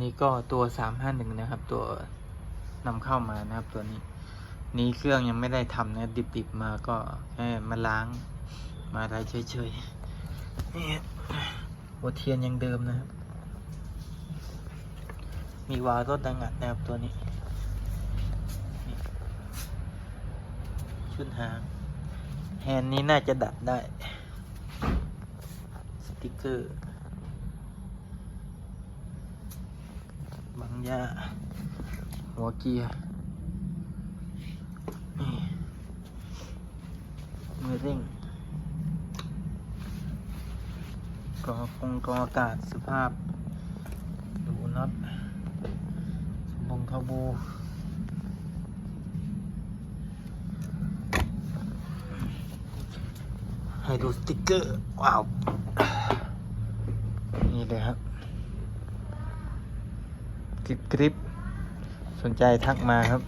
นี่ก็ตัวสามห้าหนึ่งนะครับ ตัวนำเข้ามานะครับ ตัวนี้ นี่เครื่องยังไม่ได้ทำนะดิบๆมาก็แค่มาล้างมาอะไรเฉยๆนี่หัวเทียนยังเดิมนะครับ มีวาล์วรถดังอัดนะครับตัวนี้ ชุดหาง แฮนด์นี้น่าจะดัดได้ สติกเกอร์ บางยาหัวเกียร์นี่มือเร่งกรองคงกรองอากาศสภาพ ดูน็อตสมบงคาบูให้ดูสติกเกอร์ ว้าว นี่เลยครับ กริบกริบสนใจทักมาครับ